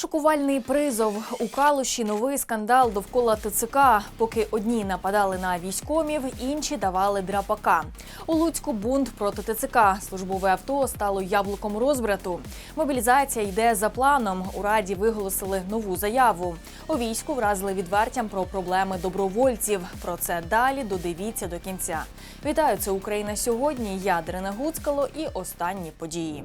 Шокувальний призов у Калуші новий скандал довкола ТЦК. Поки одні нападали на військомів, інші давали драпака. У Луцьку бунт проти ТЦК. Службове авто стало яблуком розбрату. Мобілізація йде за планом. У раді виголосили нову заяву. У війську вразили відвертям про проблеми добровольців. Про це далі додивіться до кінця. Вітаю, це Україна сьогодні. Я Дарина Гуцкало і останні події.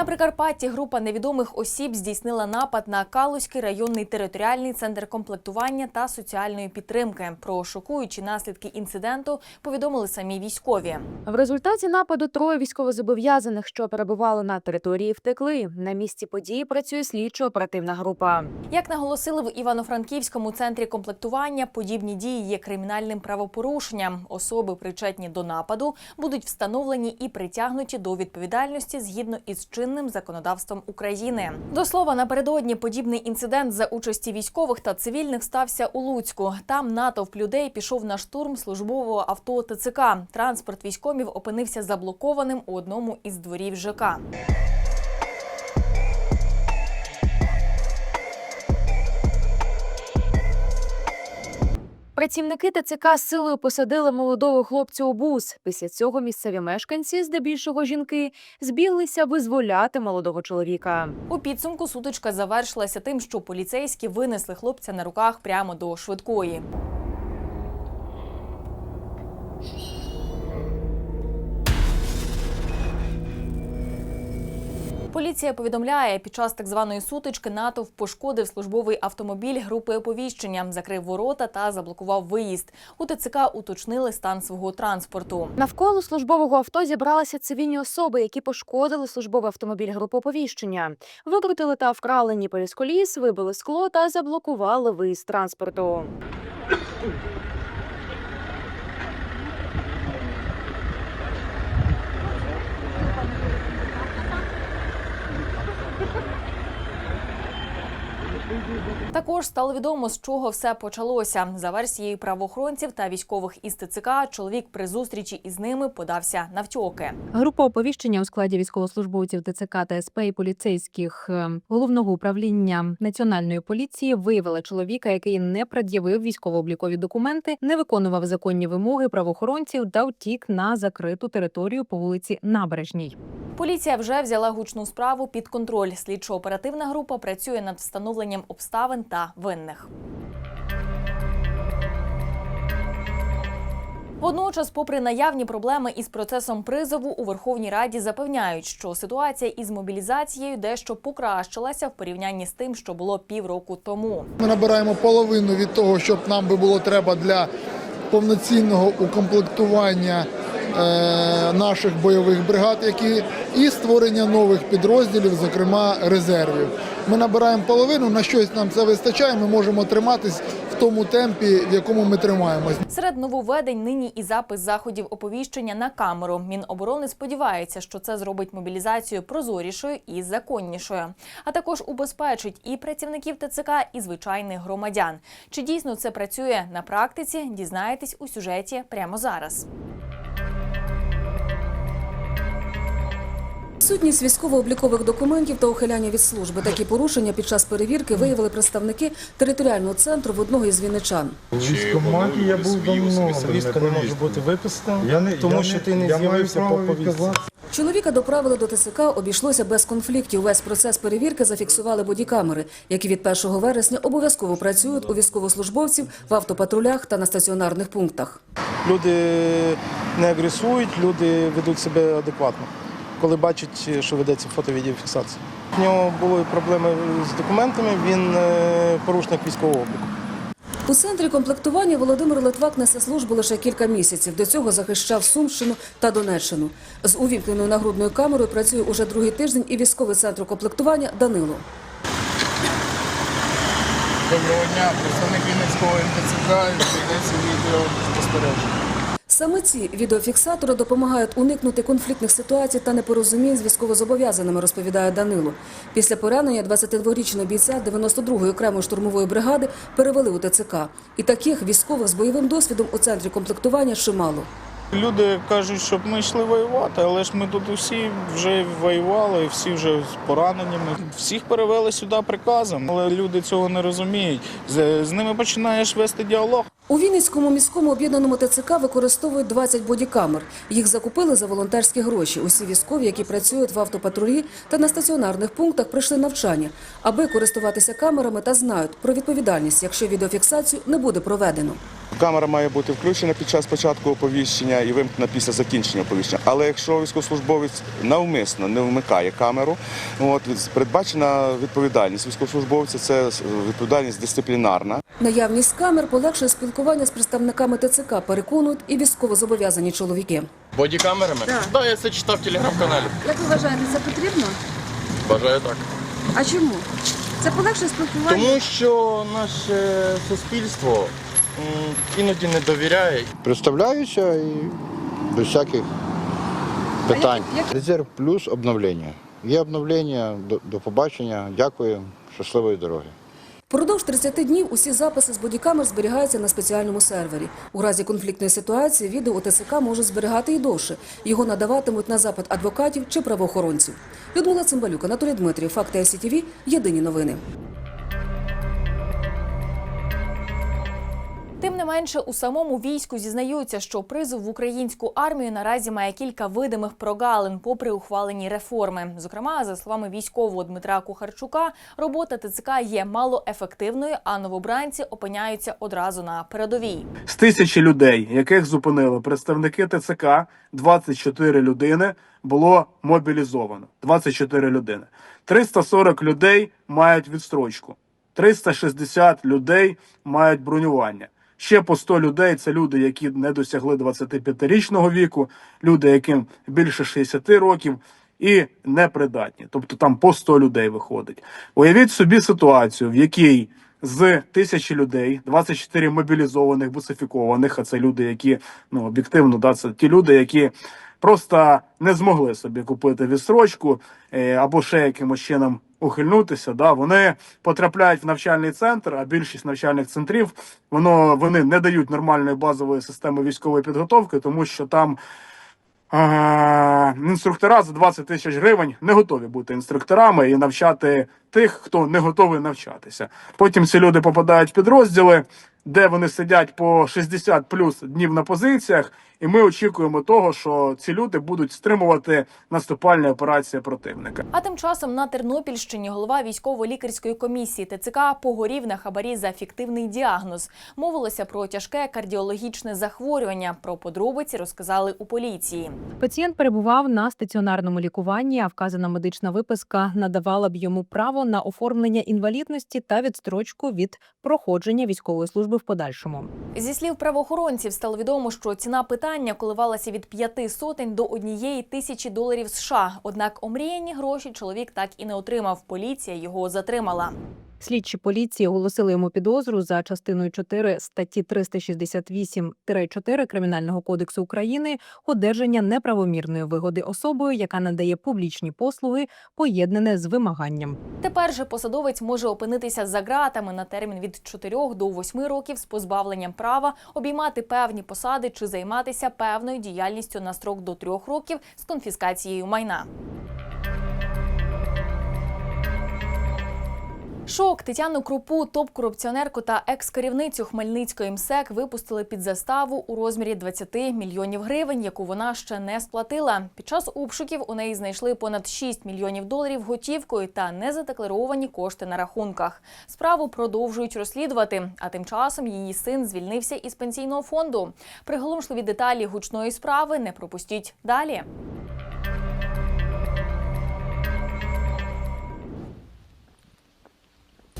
На Прикарпатті група невідомих осіб здійснила напад на Калузький районний територіальний центр комплектування та соціальної підтримки. Про шокуючі наслідки інциденту повідомили самі військові. В результаті нападу троє військовозобов'язаних, що перебували на території, втекли. На місці події працює слідчо-оперативна група. Як наголосили в Івано-Франківському центрі комплектування, подібні дії є кримінальним правопорушенням. Особи, причетні до нападу, будуть встановлені і притягнуті до відповідальності згідно із чинним законодавством України. До слова, напередодні подібний інцидент за участі військових та цивільних стався у Луцьку. Там натовп людей пішов на штурм службового авто ТЦК. Транспорт військомів опинився заблокованим у одному із дворів ЖК. Працівники ТЦК з силою посадили молодого хлопця у бус. Після цього місцеві мешканці, здебільшого жінки, збіглися визволяти молодого чоловіка. У підсумку сутичка завершилася тим, що поліцейські винесли хлопця на руках прямо до швидкої. Поліція повідомляє, під час так званої сутички натовп пошкодив службовий автомобіль групи оповіщення, закрив ворота та заблокував виїзд. У ТЦК уточнили стан свого транспорту. Навколо службового авто зібралися цивільні особи, які пошкодили службовий автомобіль групи оповіщення, викрутили та вкрали ніпелісколіс, вибили скло та заблокували виїзд транспорту. Також стало відомо, з чого все почалося. За версією правоохоронців та військових із ТЦК, чоловік при зустрічі із ними подався навтьоки. Група оповіщення у складі військовослужбовців ТЦК та СП і поліцейських е, головного управління національної поліції виявила чоловіка, який не пред'явив військово-облікові документи, не виконував законні вимоги правоохоронців та втік на закриту територію по вулиці Набережній. Поліція вже взяла гучну справу під контроль. Слідчо-оперативна група працює над встановленням обставин та винних. Водночас, попри наявні проблеми із процесом призову, у Верховній Раді запевняють, що ситуація із мобілізацією дещо покращилася в порівнянні з тим, що було півроку тому. Ми набираємо половину від того, що нам би було треба для повноцінного укомплектування наших бойових бригад, які і створення нових підрозділів, зокрема резервів. Ми набираємо половину, на щось нам це вистачає. Ми можемо триматись в тому темпі, в якому ми тримаємось. Серед нововведень нині і запис заходів оповіщення на камеру. Міноборони сподівається, що це зробить мобілізацію прозорішою і законнішою, а також убезпечить і працівників ТЦК, і звичайних громадян. Чи дійсно це працює на практиці? Дізнаєтесь у сюжеті прямо зараз. Сутність військово-облікових документів та ухиляння від служби. Такі порушення під час перевірки виявили представники територіального центру в одного із вінничан. У військоматі я був давно. Повістка не може бути виписана, тому що ти не з'явився по повістці. Чоловіка доправили до ТСК, обійшлося без конфліктів. Весь процес перевірки зафіксували бодікамери, які від 1 вересня обов'язково працюють у військовослужбовців в автопатрулях та на стаціонарних пунктах. Люди не агресують, люди ведуть себе адекватно, коли бачать, що ведеться фото-відеофіксація. У нього були проблеми з документами, він е, порушник військового обліку. У центрі комплектування Володимир Литвак несе службу лише кілька місяців. До цього захищав Сумщину та Донеччину. З увімкненою нагрудною камерою працює уже другий тиждень і військовий центр комплектування Данило. Доброго дня, представник Вінницького ведеться відео спостереження. Саме ці відеофіксатори допомагають уникнути конфліктних ситуацій та непорозумінь з військовозобов'язаними, розповідає Данило. Після поранення 22-річного бійця 92-ї окремої штурмової бригади перевели у ТЦК. І таких військових з бойовим досвідом у центрі комплектування чимало. Люди кажуть, щоб ми йшли воювати, але ж ми тут усі вже воювали, всі вже з пораненнями. Всіх перевели сюди приказом, але люди цього не розуміють. З, з ними починаєш вести діалог. У Вінницькому міському об'єднаному ТЦК використовують 20 бодікамер. Їх закупили за волонтерські гроші. Усі військові, які працюють в автопатрулі та на стаціонарних пунктах, пройшли навчання, аби користуватися камерами та знають про відповідальність, якщо відеофіксацію не буде проведено. Камера має бути включена під час початку оповіщення і вимкнена після закінчення оповіщення. Але якщо військовослужбовець навмисно не вмикає камеру, от передбачена відповідальність військовослужбовця це відповідальність дисциплінарна. Наявність камер полегшує спілкування з представниками ТЦК, переконують і військовозобов'язані чоловіки. Бодікамерами? Так, да, я це читав в телеграм-каналі. Як ви вважаєте, це потрібно? Бажаю так. А чому? Це полегшує спілкування? Тому що наше суспільство іноді не довіряє. Представляюся і без всяких питань. як- як- Резерв плюс обновлення. Є обновлення, до, до побачення, дякую, щасливої дороги. Продовж 30 днів усі записи з бодікамер зберігаються на спеціальному сервері. У разі конфліктної ситуації відео у можуть зберігати і довше. Його надаватимуть на запит адвокатів чи правоохоронців. Людмила Цимбалюк, Анатолій Дмитрів, Факти СІТВ, Єдині новини. Менше, у самому війську зізнаються, що призов в українську армію наразі має кілька видимих прогалин, попри ухвалені реформи. Зокрема, за словами військового Дмитра Кухарчука, робота ТЦК є малоефективною, а новобранці опиняються одразу на передовій. З тисячі людей, яких зупинили представники ТЦК, 24 людини було мобілізовано. 24 людини. 340 людей мають відстрочку. 360 людей мають бронювання. Ще по 100 людей це люди, які не досягли 25-річного віку, люди, яким більше 60 років, і непридатні. Тобто там по 100 людей виходить. Уявіть собі ситуацію, в якій з тисячі людей 24 мобілізованих, бусифікованих, а це люди, які ну об'єктивно, да, це ті люди, які просто не змогли собі купити відстрочку е, або ще якимось чином ухильнутися. Да, вони потрапляють в навчальний центр, а більшість навчальних центрів воно вони не дають нормальної базової системи військової підготовки, тому що там. Інструктора за 20 тисяч гривень не готові бути інструкторами і навчати тих, хто не готовий навчатися. Потім ці люди попадають в підрозділи, де вони сидять по 60 плюс днів на позиціях, і ми очікуємо того, що ці люди будуть стримувати наступальні операції противника. А тим часом на Тернопільщині голова військово-лікарської комісії ТЦК погорів на хабарі за фіктивний діагноз. Мовилося про тяжке кардіологічне захворювання. Про подробиці розказали у поліції. Пацієнт перебував на стаціонарному лікуванні, а вказана медична виписка надавала б йому право на оформлення інвалідності та відстрочку від проходження військової служби в подальшому. Зі слів правоохоронців стало відомо, що ціна питання коливалася від п'яти сотень до однієї тисячі доларів США. Однак омріяні гроші чоловік так і не отримав. Поліція його затримала. Слідчі поліції оголосили йому підозру за частиною 4 статті 368-4 Кримінального кодексу України одержання неправомірної вигоди особою, яка надає публічні послуги, поєднане з вимаганням. Тепер же посадовець може опинитися за ґратами на термін від 4 до 8 років з позбавленням права обіймати певні посади чи займатися певною діяльністю на строк до 3 років з конфіскацією майна. Шок Тетяну Крупу, топ-корупціонерку та екс-керівницю Хмельницької МСЕК випустили під заставу у розмірі 20 мільйонів гривень, яку вона ще не сплатила. Під час обшуків у неї знайшли понад 6 мільйонів доларів готівкою та незадекларовані кошти на рахунках. Справу продовжують розслідувати. А тим часом її син звільнився із пенсійного фонду. Приголомшливі деталі гучної справи не пропустіть далі.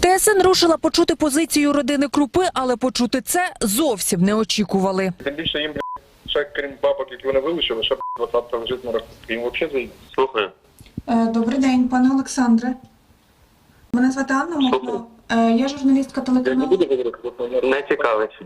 ТСН рушила почути позицію родини Крупи, але почути це зовсім не очікували. Тим більше їм, ще крім бабок, які вони вилучили, ще двадцятка лежить на рахунку. Їм взагалі заїде. Слухаю. Е, Добрий день, пане Олександре. Мене звати Анна Мохно. Е, Я журналістка Я не телеканалу. буду говорити, не цікавить.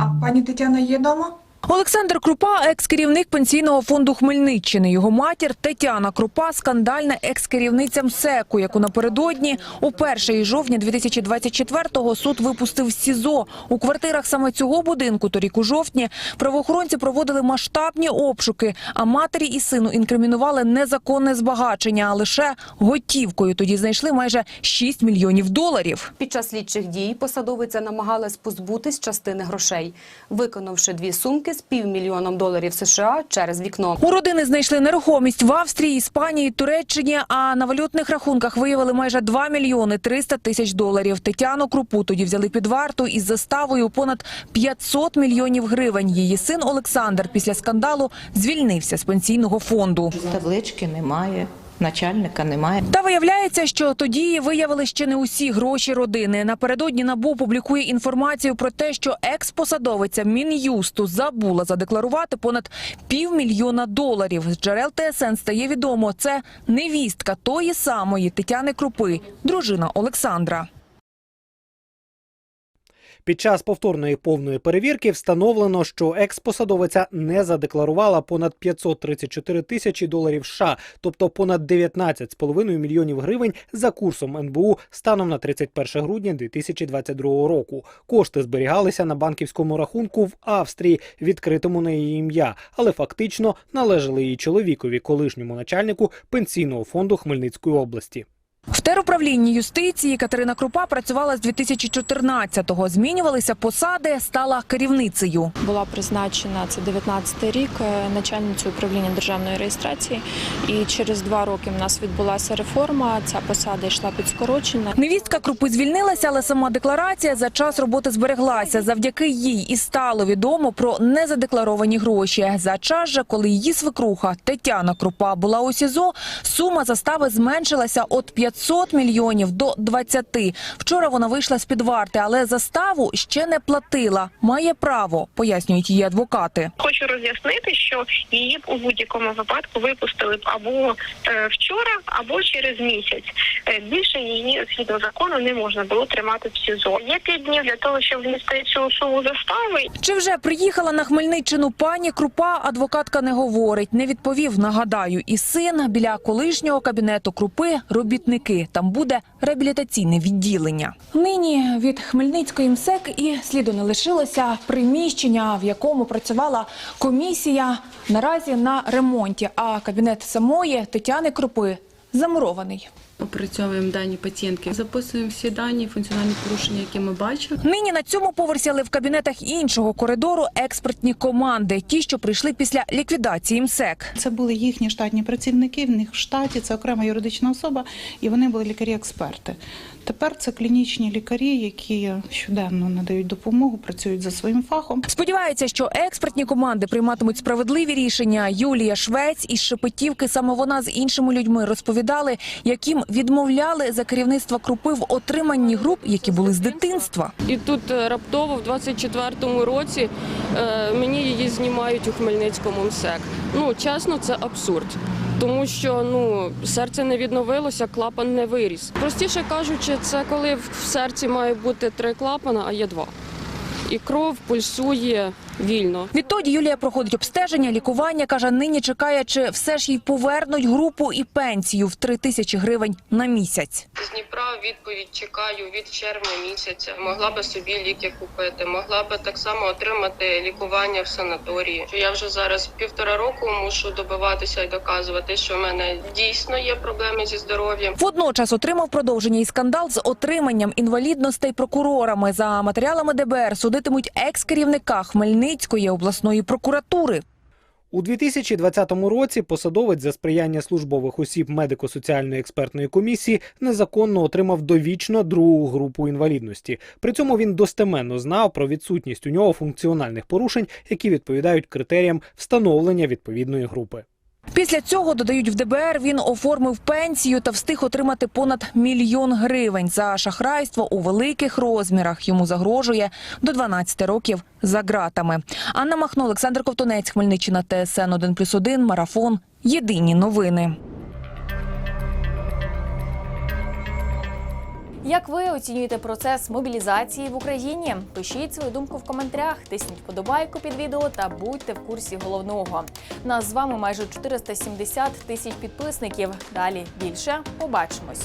А пані Тетяна є вдома? Олександр Крупа – екс-керівник пенсійного фонду Хмельниччини. Його матір Тетяна Крупа – скандальна екс-керівниця МСЕКу, яку напередодні у 1 жовтня 2024-го суд випустив СІЗО. У квартирах саме цього будинку торік у жовтні правоохоронці проводили масштабні обшуки, а матері і сину інкримінували незаконне збагачення, а лише готівкою. Тоді знайшли майже 6 мільйонів доларів. Під час слідчих дій посадовиця намагалась позбутись частини грошей, виконавши дві сумки з півмільйоном доларів США через вікно. У родини знайшли нерухомість в Австрії, Іспанії, Туреччині, а на валютних рахунках виявили майже 2 мільйони 300 тисяч доларів. Тетяну Крупу тоді взяли під варту із заставою понад 500 мільйонів гривень. Її син Олександр після скандалу звільнився з пенсійного фонду. Таблички немає, начальника немає. Та виявляється, що тоді виявили ще не усі гроші родини. Напередодні НАБУ публікує інформацію про те, що екс-посадовиця Мін'юсту забула задекларувати понад півмільйона доларів. З джерел ТСН стає відомо, це невістка тої самої Тетяни Крупи, дружина Олександра. Під час повторної повної перевірки встановлено, що екс-посадовиця не задекларувала понад 534 тисячі доларів США, тобто понад 19,5 мільйонів гривень за курсом НБУ станом на 31 грудня 2022 року. Кошти зберігалися на банківському рахунку в Австрії, відкритому на її ім'я, але фактично належали її чоловікові, колишньому начальнику пенсійного фонду Хмельницької області. В теруправлінні юстиції Катерина Крупа працювала з 2014-го. Змінювалися посади, стала керівницею. Була призначена це 19 рік е, начальницею управління державної реєстрації. І через два роки в нас відбулася реформа. Ця посада йшла під скорочення. Невістка Крупи звільнилася, але сама декларація за час роботи збереглася. Завдяки їй і стало відомо про незадекларовані гроші. За час же, коли її свекруха Тетяна Крупа була у СІЗО, сума застави зменшилася від 500 мільйонів до 20. Вчора вона вийшла з під варти, але заставу ще не платила. Має право, пояснюють її адвокати. Хочу роз'яснити, що її б у будь-якому випадку випустили б або е, вчора, або через місяць. Е, більше її згідно закону не можна було тримати в СІЗО. Є п'ять днів для того, щоб внести цю суму застави. Чи вже приїхала на Хмельниччину пані Крупа, адвокатка не говорить. Не відповів, нагадаю, і син біля колишнього кабінету Крупи робітники. Там буде реабілітаційне відділення. Нині від Хмельницької МСЕК і сліду не лишилося приміщення, в якому працювала комісія наразі на ремонті. А кабінет самої Тетяни Крупи замурований. Опрацьовуємо дані пацієнтки, записуємо всі дані, функціональні порушення, які ми бачимо. Нині на цьому поверсі, але в кабінетах іншого коридору експертні команди, ті, що прийшли після ліквідації МСЕК. Це були їхні штатні працівники. В них в штаті це окрема юридична особа, і вони були лікарі-експерти. Тепер це клінічні лікарі, які щоденно надають допомогу, працюють за своїм фахом. Сподіваються, що експертні команди прийматимуть справедливі рішення. Юлія Швець із Шепетівки, саме вона з іншими людьми розповідали, яким відмовляли за керівництва крупи в отриманні груп, які були з дитинства. І тут е, раптово, в 24-му році, е, мені її знімають у Хмельницькому МСЕК. Ну, чесно, це абсурд. Тому що ну серце не відновилося, клапан не виріс. Простіше кажучи, це коли в серці має бути три клапана, а є два. І кров пульсує вільно. Відтоді Юлія проходить обстеження, лікування. каже, нині чекає, чи все ж їй повернуть групу і пенсію в три тисячі гривень на місяць. Відповідь чекаю від червня місяця. Могла би собі ліки купити, могла би так само отримати лікування в санаторії. Я вже зараз півтора року мушу добиватися і доказувати, що в мене дійсно є проблеми зі здоров'ям. Водночас отримав продовження і скандал з отриманням інвалідностей прокурорами. За матеріалами ДБР судитимуть екс-керівника Хмельницької обласної прокуратури. У 2020 році посадовець за сприяння службових осіб медико-соціальної експертної комісії незаконно отримав довічно другу групу інвалідності. При цьому він достеменно знав про відсутність у нього функціональних порушень, які відповідають критеріям встановлення відповідної групи. Після цього додають в ДБР. Він оформив пенсію та встиг отримати понад мільйон гривень за шахрайство у великих розмірах. Йому загрожує до 12 років за ґратами. Анна Махно, Олександр Ковтунець, Хмельниччина, ТСН 1+,1, Марафон. Єдині новини. Як ви оцінюєте процес мобілізації в Україні? Пишіть свою думку в коментарях, тисніть вподобайку під відео та будьте в курсі головного. Нас з вами майже 470 тисяч підписників. Далі більше побачимось.